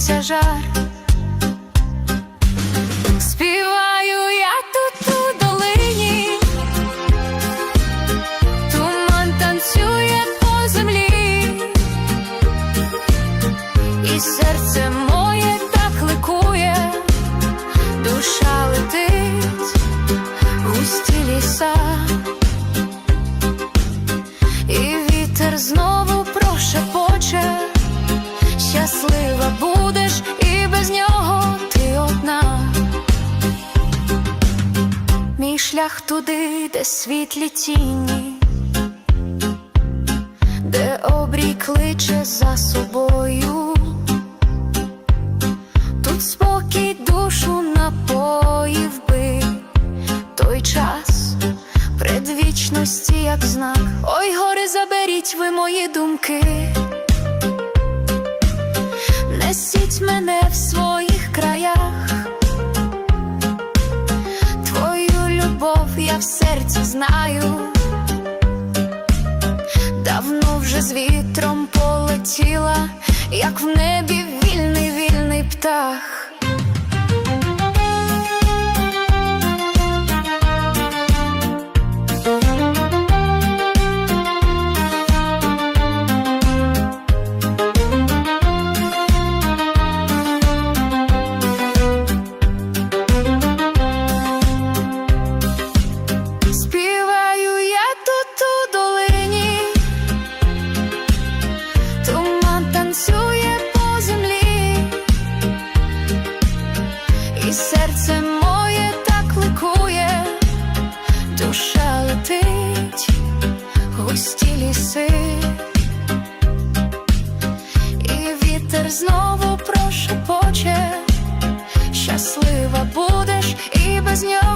сонця жар, співаю я тут у долині, туман танцює по землі, і серце моє так ликує, душа летить густі ліса, і вітер знову щаслива будеш і без нього ти одна. Мій шлях туди, де світлі тіні, де обрій кличе за собою. Тут спокій душу напоїв би той час предвічності, як знак. Ой, гори, заберіть ви мої думки, несіть мене в своїх краях. Твою любов я в серці знаю. Давно вже з вітром полетіла, як в небі вільний вільний птах. Густі і вітер знову прошепоче, щаслива будеш і без нього.